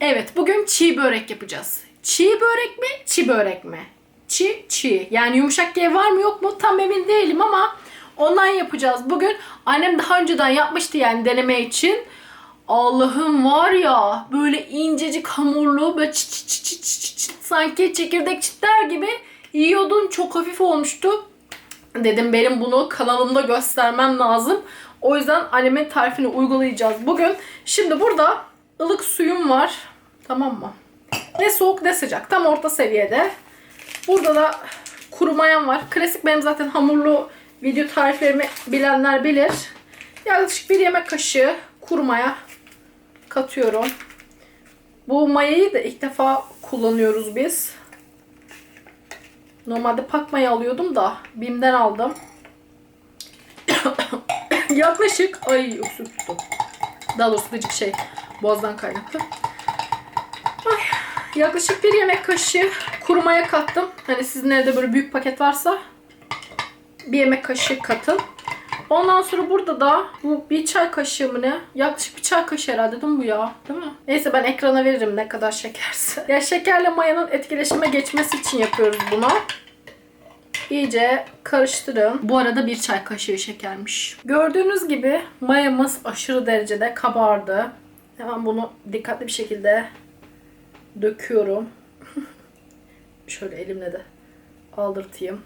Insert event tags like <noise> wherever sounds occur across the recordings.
Evet bugün çiğ börek yapacağız. Çiğ börek mi, çiğ börek mi? Çiğ, çiğ. Yani yumuşak G var mı yok mu tam emin değilim ama ondan yapacağız. Bugün annem daha önceden yapmıştı yani deneme için. Allah'ım var ya böyle incecik hamurlu böyle çıt çıt çıt çıt çıt çıt sanki çekirdek çitler gibi yiyordun çok hafif olmuştu. Dedim benim bunu kanalımda göstermem lazım. O yüzden annemin tarifini uygulayacağız bugün. Şimdi burada ılık suyum var. Tamam mı? Ne soğuk ne sıcak. Tam orta seviyede. Burada da kuru mayam var. Klasik benim zaten hamurlu video tariflerimi bilenler bilir. Yaklaşık bir yemek kaşığı kuru maya katıyorum. Bu mayayı da ilk defa kullanıyoruz biz. Normalde pak maya alıyordum da Bim'den aldım. <coughs> Yaklaşık ay öksürük tuttu. Daha doğrusu gıcık şey boğazdan kaynaklı. Ay, yaklaşık bir yemek kaşığı kuru maya kattım. Hani sizin evde böyle büyük paket varsa bir yemek kaşığı katın. Ondan sonra burada da bu bir çay kaşığı mı ne? Yaklaşık bir çay kaşığı herhalde değil mi bu ya? Değil mi? Neyse ben ekrana veririm ne kadar şekerse. Ya şekerle mayanın etkileşime geçmesi için yapıyoruz bunu. İyice karıştırın. Bu arada bir çay kaşığı şekermiş. Gördüğünüz gibi mayamız aşırı derecede kabardı. Hemen bunu dikkatli bir şekilde döküyorum. <laughs> Şöyle elimle de aldırtayım.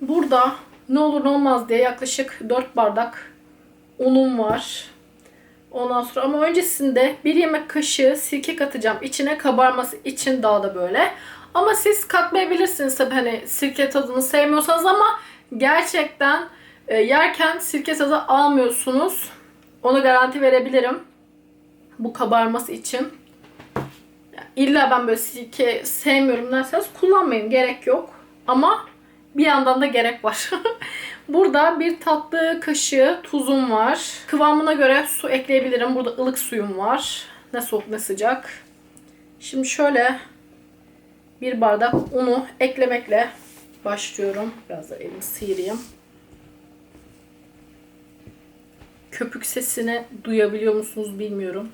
Burada ne olur ne olmaz diye yaklaşık 4 bardak unum var. Ondan sonra ama öncesinde bir yemek kaşığı sirke katacağım. içine kabarması için daha da böyle. Ama siz katmayabilirsiniz tabii hani sirke tadını sevmiyorsanız ama gerçekten e, yerken sirke tadı almıyorsunuz. Onu garanti verebilirim. Bu kabarması için. İlla ben böyle sirke sevmiyorum derseniz kullanmayın. Gerek yok. Ama bir yandan da gerek var. <laughs> Burada bir tatlı kaşığı tuzum var. Kıvamına göre su ekleyebilirim. Burada ılık suyum var. Ne soğuk ne sıcak. Şimdi şöyle bir bardak unu eklemekle başlıyorum. Biraz da elimi sıyırayım. Köpük sesini duyabiliyor musunuz bilmiyorum.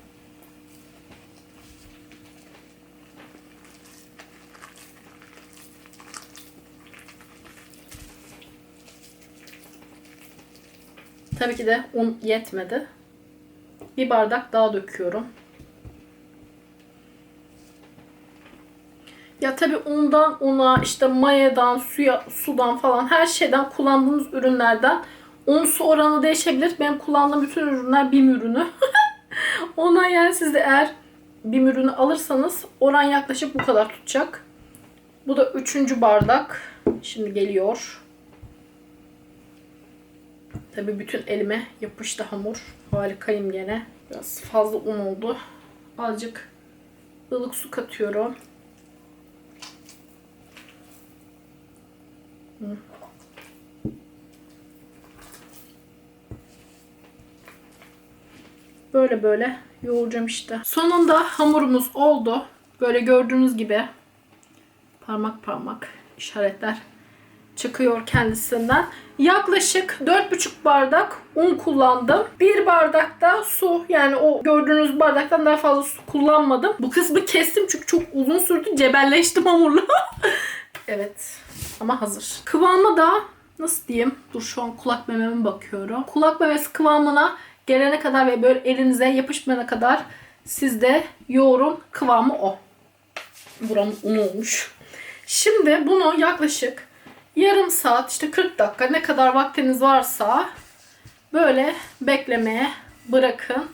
Tabii ki de un yetmedi. Bir bardak daha döküyorum. Ya tabii undan una, işte mayadan, suya, sudan falan her şeyden kullandığınız ürünlerden un su oranı değişebilir. Benim kullandığım bütün ürünler BİM ürünü. <laughs> Ondan yani siz de eğer BİM ürünü alırsanız oran yaklaşık bu kadar tutacak. Bu da üçüncü bardak. Şimdi geliyor. Tabii bütün elime yapıştı hamur. Harikayım gene. Biraz fazla un oldu. Azıcık ılık su katıyorum. Böyle böyle yoğuracağım işte. Sonunda hamurumuz oldu. Böyle gördüğünüz gibi parmak parmak işaretler çıkıyor kendisinden. Yaklaşık 4,5 bardak un kullandım. 1 bardak da su yani o gördüğünüz bardaktan daha fazla su kullanmadım. Bu kısmı kestim çünkü çok uzun sürdü. Cebelleştim hamurla. <laughs> evet ama hazır. Kıvamı da nasıl diyeyim? Dur şu an kulak mememe bakıyorum. Kulak memesi kıvamına gelene kadar ve böyle elinize yapışmayana kadar siz de yoğurun. Kıvamı o. Buranın unu olmuş. Şimdi bunu yaklaşık yarım saat işte 40 dakika ne kadar vaktiniz varsa böyle beklemeye bırakın.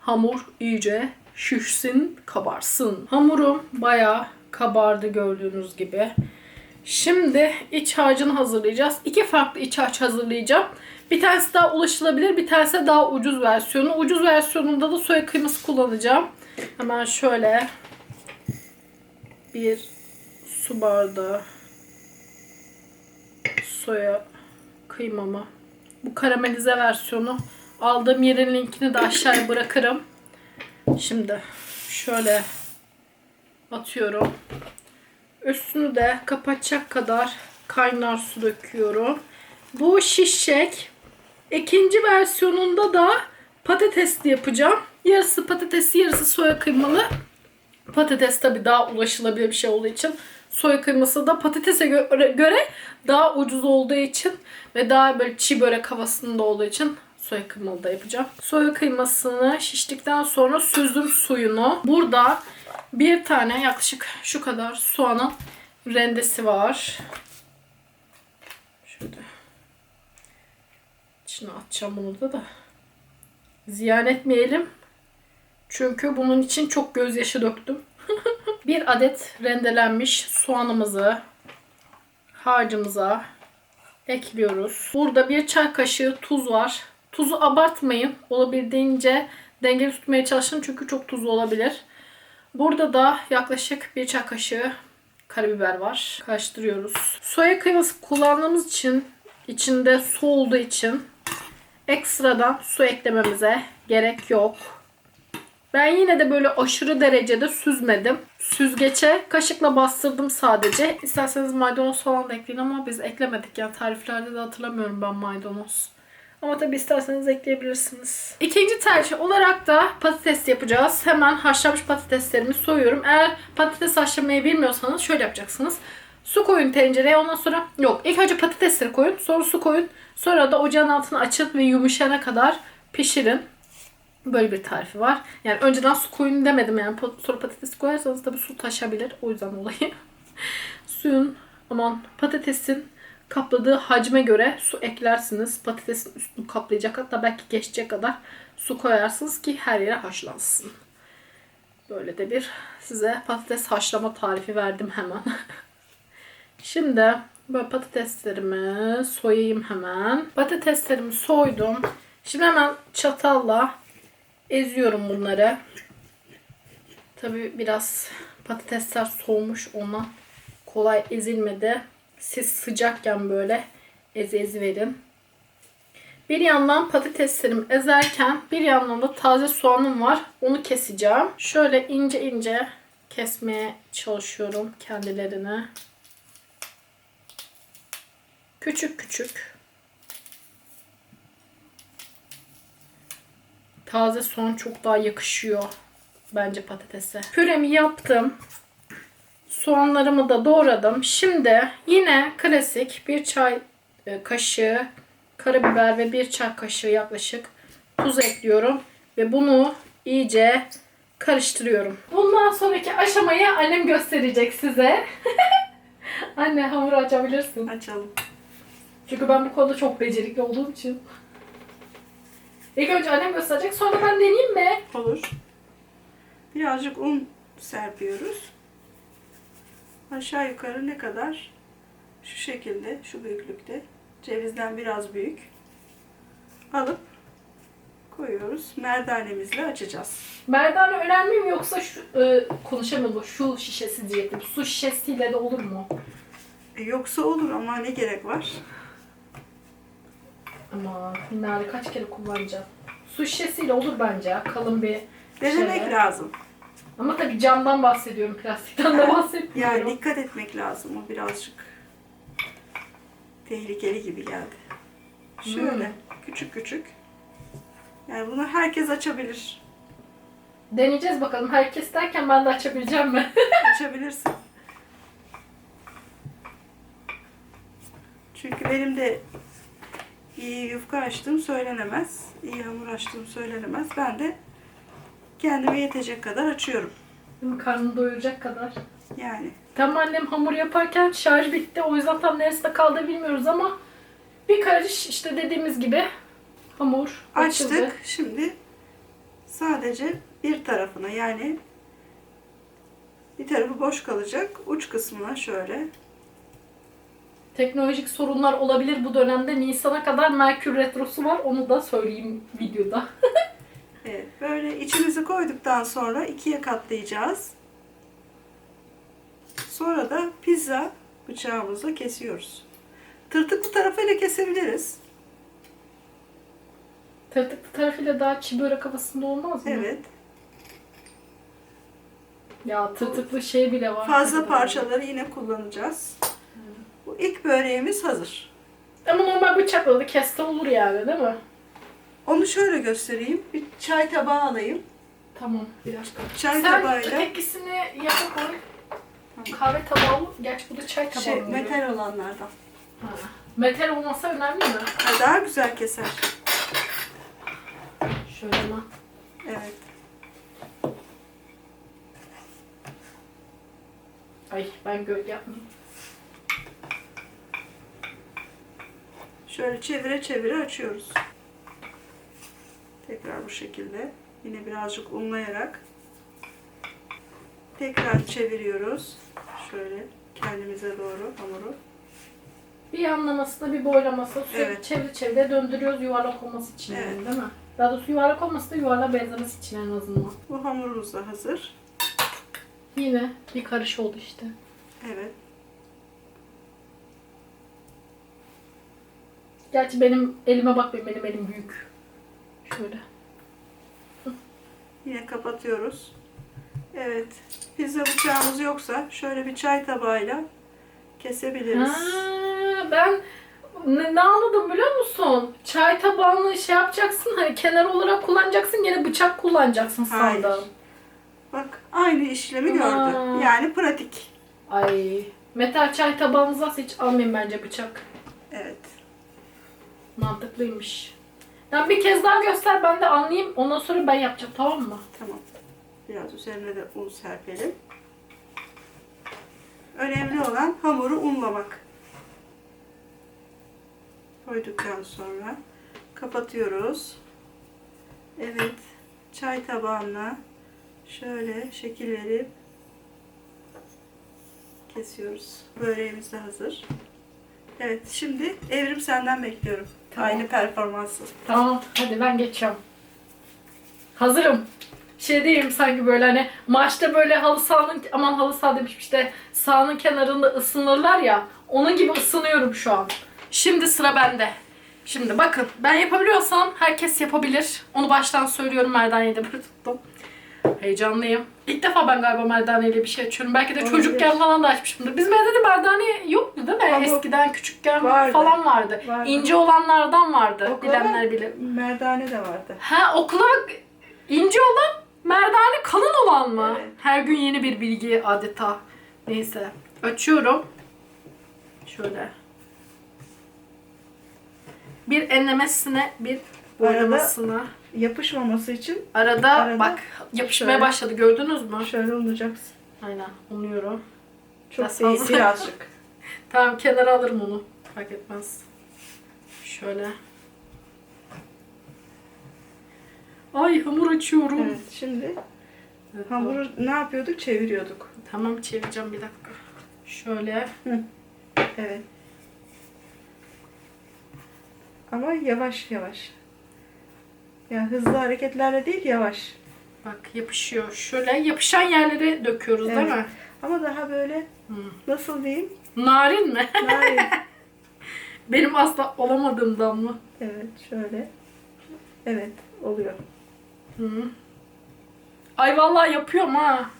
Hamur iyice şişsin, kabarsın. Hamurum bayağı kabardı gördüğünüz gibi. Şimdi iç harcını hazırlayacağız. İki farklı iç harç hazırlayacağım. Bir tanesi daha ulaşılabilir, bir tanesi daha ucuz versiyonu. Ucuz versiyonunda da soya kıyması kullanacağım. Hemen şöyle bir su bardağı soya kıymamı. Bu karamelize versiyonu. Aldığım yerin linkini de aşağıya <coughs> bırakırım. Şimdi şöyle atıyorum. Üstünü de kapatacak kadar kaynar su döküyorum. Bu şişecek. İkinci versiyonunda da patatesli yapacağım. Yarısı patatesi, yarısı soya kıymalı. Patates tabii daha ulaşılabilir bir şey olduğu için soya kıyması da patatese göre, göre daha ucuz olduğu için ve daha böyle çiğ börek havasında olduğu için soya kıymalı da yapacağım. Soya kıymasını şiştikten sonra süzdüm suyunu. Burada bir tane yaklaşık şu kadar soğanın rendesi var. Şöyle. İçine atacağım bunu da da. Ziyan etmeyelim. Çünkü bunun için çok gözyaşı döktüm. <laughs> bir adet rendelenmiş soğanımızı harcımıza ekliyoruz. Burada bir çay kaşığı tuz var. Tuzu abartmayın. Olabildiğince dengeli tutmaya çalışın çünkü çok tuzlu olabilir. Burada da yaklaşık bir çay kaşığı karabiber var. Karıştırıyoruz. Soya kıyması kullandığımız için içinde su olduğu için ekstradan su eklememize gerek yok. Ben yine de böyle aşırı derecede süzmedim. Süzgeçe kaşıkla bastırdım sadece. İsterseniz maydanoz falan da ekleyin ama biz eklemedik. Yani tariflerde de hatırlamıyorum ben maydanoz. Ama tabi isterseniz ekleyebilirsiniz. İkinci tercih olarak da patates yapacağız. Hemen haşlanmış patateslerimi soyuyorum. Eğer patates haşlamayı bilmiyorsanız şöyle yapacaksınız. Su koyun tencereye ondan sonra yok ilk önce patatesleri koyun sonra su koyun. Sonra da ocağın altını açın ve yumuşayana kadar pişirin. Böyle bir tarifi var. Yani önceden su koyun demedim yani sonra patates koyarsanız tabii su taşabilir. O yüzden <laughs> dolayı. Suyun aman patatesin kapladığı hacme göre su eklersiniz. Patatesin üstünü kaplayacak hatta belki geçecek kadar su koyarsınız ki her yere haşlansın. Böyle de bir size patates haşlama tarifi verdim hemen. <laughs> Şimdi böyle patateslerimi soyayım hemen. Patateslerimi soydum. Şimdi hemen çatalla eziyorum bunları. Tabi biraz patatesler soğumuş ona kolay ezilmedi. Siz sıcakken böyle ezi ezi verin. Bir yandan patateslerimi ezerken bir yandan da taze soğanım var. Onu keseceğim. Şöyle ince ince kesmeye çalışıyorum kendilerini. Küçük küçük. Taze soğan çok daha yakışıyor bence patatese. Püremi yaptım. Soğanlarımı da doğradım. Şimdi yine klasik bir çay e, kaşığı karabiber ve bir çay kaşığı yaklaşık tuz ekliyorum. Ve bunu iyice karıştırıyorum. Bundan sonraki aşamayı annem gösterecek size. <laughs> Anne hamuru açabilirsin. Açalım. Çünkü ben bu konuda çok becerikli olduğum için. İlk önce annem gösterecek sonra ben deneyeyim mi? Olur. Birazcık un serpiyoruz. Aşağı yukarı ne kadar? Şu şekilde, şu büyüklükte. Cevizden biraz büyük. Alıp koyuyoruz. Merdanemizle açacağız. Merdane önemli mi yoksa şu, e, konuşamadım şu şişesi diyecektim. Su şişesiyle de olur mu? E, yoksa olur ama ne gerek var? Ama nerede kaç kere kullanacağım. Su şişesiyle olur bence. Kalın bir Denemek şey. lazım. Ama tabii camdan bahsediyorum. Plastikten de <laughs> bahsetmiyorum. Yani dikkat etmek lazım. O birazcık tehlikeli gibi geldi. Şöyle küçük küçük. Yani bunu herkes açabilir. Deneyeceğiz bakalım. Herkes derken ben de açabileceğim mi? <laughs> Açabilirsin. Çünkü benim de iyi yufka açtığım söylenemez. iyi hamur açtığım söylenemez. Ben de kendime yetecek kadar açıyorum. Karnını doyuracak kadar. Yani Tam annem hamur yaparken şarj bitti. O yüzden tam neresinde kaldı bilmiyoruz ama bir karış işte dediğimiz gibi hamur açıldı. açtık. Şimdi sadece bir tarafına yani bir tarafı boş kalacak. Uç kısmına şöyle Teknolojik sorunlar olabilir bu dönemde. Nisan'a kadar Merkür Retrosu var. Onu da söyleyeyim videoda. <laughs> Evet, böyle içimizi koyduktan sonra ikiye katlayacağız. Sonra da pizza bıçağımızla kesiyoruz. Tırtıklı tarafıyla kesebiliriz. Tırtıklı tarafıyla daha çi börek havasında olmaz mı? Evet. Ya tırtıklı şey bile var. Fazla parçaları yine kullanacağız. Bu ilk böreğimiz hazır. Ama normal bıçakla da keste olur yani değil mi? Onu şöyle göstereyim. Bir çay tabağı alayım. Tamam bir dakika. Çay Sen tabağıyla ötekisini yapa koy. Kahve tabağı mı? Gerçi bu da çay tabağı şey, oluyor. metal olanlardan. Ha. Metal olmasa önemli mi? Ha, daha güzel keser. Şöyle mi? Evet. Ay ben gölge yapmayayım. Şöyle çevire çevire açıyoruz. Tekrar bu şekilde. Yine birazcık unlayarak. Tekrar çeviriyoruz. Şöyle kendimize doğru hamuru. Bir yanlamasına bir boylaması sürekli Evet. çevire çevire döndürüyoruz yuvarlak olması için Evet. yani, değil mi? Daha doğrusu yuvarlak olması da yuvarlak benzemesi için en azından. Bu hamurumuz da hazır. Yine bir karış oldu işte. Evet. Gerçi benim elime bakmayın benim elim büyük. Şöyle. Yine kapatıyoruz. Evet. Pizza bıçağımız yoksa şöyle bir çay tabağıyla kesebiliriz. Ha, ben ne, ne anladım biliyor musun? Çay tabağını şey yapacaksın hani kenar olarak kullanacaksın gene bıçak kullanacaksın Hayır. sandım. Bak aynı işlemi gördü. Yani pratik. Ay metal çay tabağınız varsa hiç almayın bence bıçak. Evet. Mantıklıymış. Yani bir kez daha göster ben de anlayayım. Ondan sonra ben yapacağım tamam mı? Tamam. Biraz üzerine de un serpelim. Önemli olan hamuru unlamak. Koyduktan sonra kapatıyoruz. Evet. Çay tabağına şöyle şekil verip kesiyoruz. Böreğimiz de hazır. Evet, şimdi evrim senden bekliyorum. Aynı performansı. Tamam hadi ben geçiyorum. Hazırım. Şey diyeyim sanki böyle hani maçta böyle halı sahanın aman halı saha demişim işte sahanın kenarında ısınırlar ya onun gibi ısınıyorum şu an. Şimdi sıra bende. Şimdi bakın ben yapabiliyorsam herkes yapabilir. Onu baştan söylüyorum merdaneyi de tuttum. Heyecanlıyım. İlk defa ben galiba merdaneyle bir şey açıyorum. Belki de Olabilir. çocukken falan da açmışımdır. Bizim evde de merdane yoktu değil mi? Ama Eskiden küçükken vardı. falan vardı. Vardı. İnce olanlardan vardı. Oklava- Bilenler bilir. Merdane de vardı. Ha oklava ince olan, merdane kalın olan mı? Evet. Her gün yeni bir bilgi adeta. Neyse. Açıyorum. Şöyle. Bir enlemesine, bir boyamasına. Yapışmaması için Arada, Arada bak yapışmaya şöyle. başladı gördünüz mü? şöyle unacaksın. Aynen unuyorum. Çok Biraz değil, birazcık. <laughs> Tamam kenara alırım onu. Fark etmez. Şöyle. Ay hamur açıyorum. Evet, şimdi Evet, hamuru ne yapıyorduk? Çeviriyorduk. Tamam çevireceğim bir dakika. Şöyle. Evet. Ama yavaş yavaş. Yani hızlı hareketlerle değil, yavaş. Bak yapışıyor. Şöyle yapışan yerlere döküyoruz değil Evet. mi? Ama daha böyle Hı. nasıl diyeyim? Narin mi? Hayır. <laughs> Benim asla olamadığımdan mı? evet, şöyle. Evet, oluyor. Hı. Ay vallahi yapıyorum ha.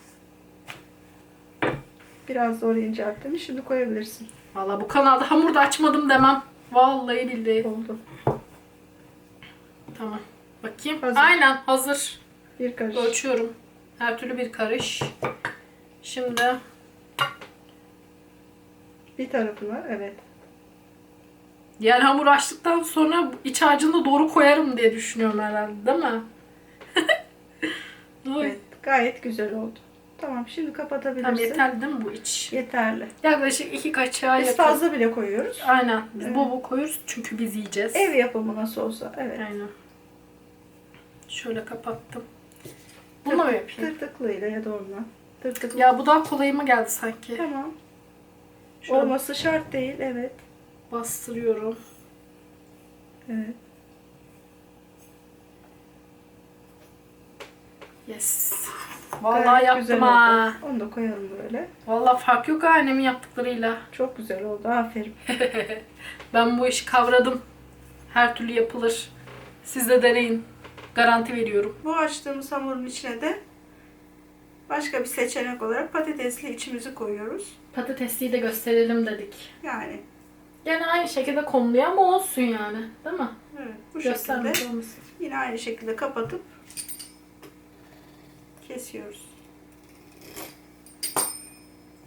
Biraz zor incelttim. Şimdi koyabilirsin. Vallahi bu kanalda hamur da açmadım demem. Vallahi billahi. Oldu. Tamam. Bakayım. Hazır. Aynen hazır. Bir karış. Ölçüyorum. Her türlü bir karış. Şimdi Bir tarafına, evet. yani hamur açtıktan sonra iç harcını doğru koyarım diye düşünüyorum herhalde değil mi? <laughs> Evet, gayet güzel oldu. Tamam, şimdi kapatabilirsin. Tamam yeterli değil mi bu iç? Yeterli. Yaklaşık iki kaşığa Biz yakın. fazla bile koyuyoruz. Aynen. Biz Evet. bol bol koyuyoruz çünkü biz yiyeceğiz. Ev yapımı nasıl olsa, evet. Aynen. Şöyle kapattım. Bunu mu yapayım? Tırtıklıyla ya da onunla. Tırtıklı. Ya bu daha kolayıma geldi sanki. Tamam. Şöyle Olması şart değil, evet. bastırıyorum. Evet. Yes. Vallahi Gayet yaptım ha. oldu. Onu da koyalım böyle. Vallahi fark yok ha annemin yaptıklarıyla. Çok güzel oldu. Aferin. <laughs> Ben bu işi kavradım. Her türlü yapılır. Siz de deneyin. Garanti veriyorum. Bu açtığımız hamurun içine de başka bir seçenek olarak patatesli içimizi koyuyoruz. Patatesliyi de gösterelim dedik. Yani Gene aynı şekilde konuluyor ama olsun yani. Değil mi? evet, bu şekilde olmasın. yine aynı şekilde kapatıp kesiyoruz.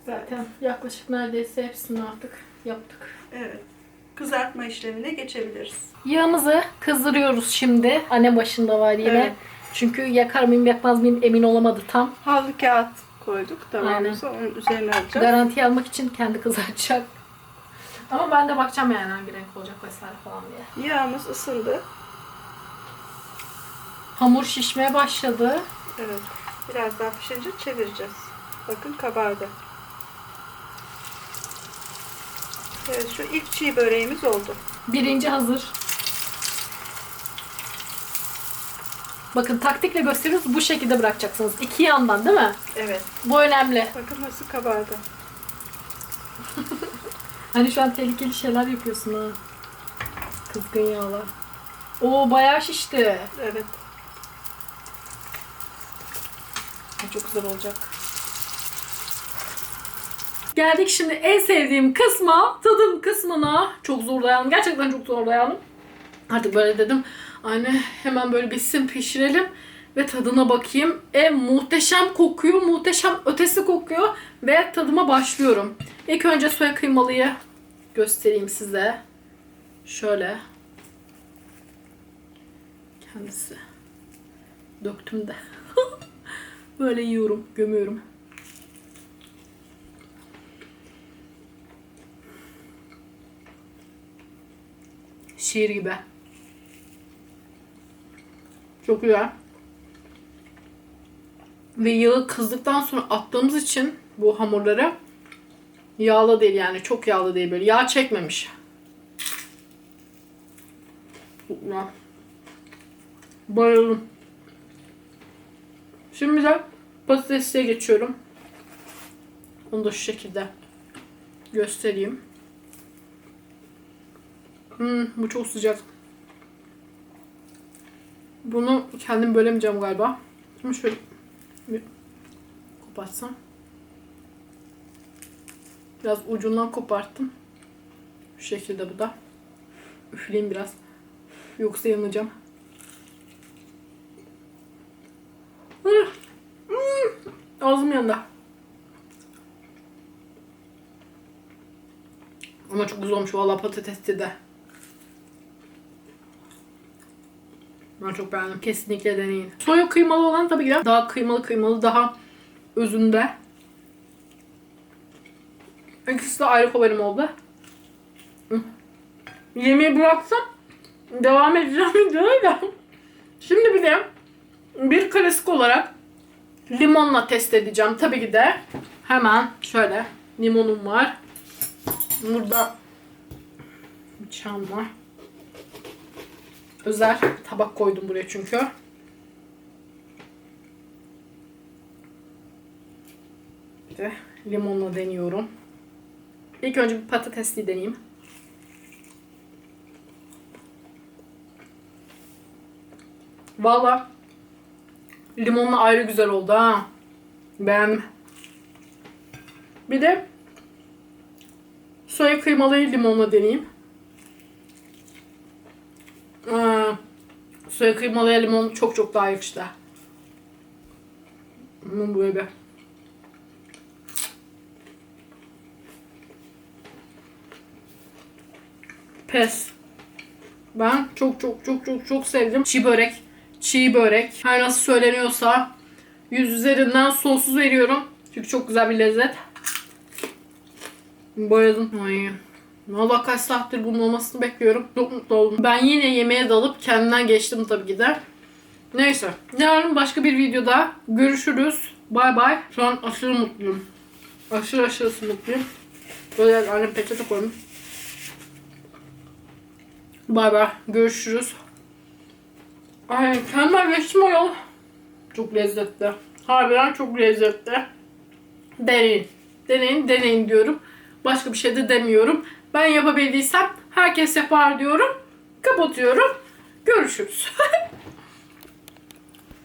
Zaten yaklaşık neredeyse hepsini artık yaptık. Evet. Kızartma işlemine geçebiliriz. Yağımızı kızdırıyoruz şimdi. Anne başında var yine. Evet. Çünkü yakar mıyım yakmaz mıyım emin olamadı tam. Havlu kağıt koyduk. Tamamımızı onun üzerine alacağız. Garanti almak için kendi kızartacak. Ama ben de bakacağım yani hangi renk olacak vesaire falan diye. Yağımız ısındı. Hamur şişmeye başladı. Evet. Biraz daha pişince çevireceğiz. Bakın kabardı. Evet şu ilk çiğ böreğimiz oldu. Birinci hazır. Bakın taktikle gösteriyoruz. Bu şekilde bırakacaksınız. İki yandan değil mi? Evet. Bu önemli. Bakın nasıl kabardı. <laughs> Hani şu an tehlikeli şeyler yapıyorsun ha. Kızgın yağlar. Oo bayağı şişti. Evet. Çok güzel olacak. Geldik şimdi en sevdiğim kısma, tadım kısmına. Çok zor dayandım. Gerçekten çok zor dayandım. Artık böyle dedim. Anne hemen böyle bitsin pişirelim ve tadına bakayım. E muhteşem kokuyor, muhteşem ötesi kokuyor ve tadıma başlıyorum. İlk önce soya kıymalıyı göstereyim size. Şöyle. Kendisi. Döktüm de. <laughs> Böyle yiyorum, gömüyorum. Şiir gibi. Çok güzel. Ve yağı kızdıktan sonra attığımız için bu hamurları yağlı değil yani çok yağlı değil böyle yağ çekmemiş. Bayıldım. Şimdi de patatesliğe geçiyorum. Onu da şu şekilde göstereyim. Hmm, bu çok sıcak. Bunu kendim bölemeyeceğim galiba. Ama şöyle bir kopartsam. Biraz ucundan koparttım. Şu şekilde bu da. Üfleyeyim biraz. Yoksa yanacağım. Hmm. Ağzım yandı. Ama çok güzel olmuş valla patatesli de. Ben çok beğendim. Kesinlikle deneyin. Soya kıymalı olan tabii ki daha kıymalı kıymalı daha özünde. İkisi de ayrı favorim oldu. Yemeği bıraksam devam edeceğim <laughs> videoya da. Şimdi bir de bir klasik olarak limonla test edeceğim. Tabii ki de hemen şöyle limonum var. Burada bıçağım var. Özel tabak koydum buraya çünkü. De limonla deniyorum. İlk önce bir patatesli deneyeyim. Valla limonla ayrı güzel oldu ha. Beğendim. Bir de soya kıymalıyı limonla deneyeyim. Ee, soya kıymalıya limon çok çok daha yakıştı. Hmm, böyle. Pes. Ben çok çok çok çok çok sevdim. Çiğ börek. Çiğ börek. Her nasıl söyleniyorsa 100 üzerinden sonsuz veriyorum. Çünkü çok güzel bir lezzet. Bayıldım. Ay. Valla kaç saattir bunun olmasını bekliyorum. Çok mutlu oldum. Ben yine yemeğe dalıp kendimden geçtim tabii ki de. Neyse. Yarın başka bir videoda görüşürüz. Bay bay. Şu an aşırı mutluyum. Aşırı aşırı mutluyum. Böyle annem peçete koymuş. Bay bay. Görüşürüz. Ay kendime geçtim o yol. Çok lezzetli. Harbiden çok lezzetli. Deneyin. Deneyin, deneyin diyorum. Başka bir şey de demiyorum. Ben yapabildiysem herkes yapar diyorum. Kapatıyorum. Görüşürüz. <laughs>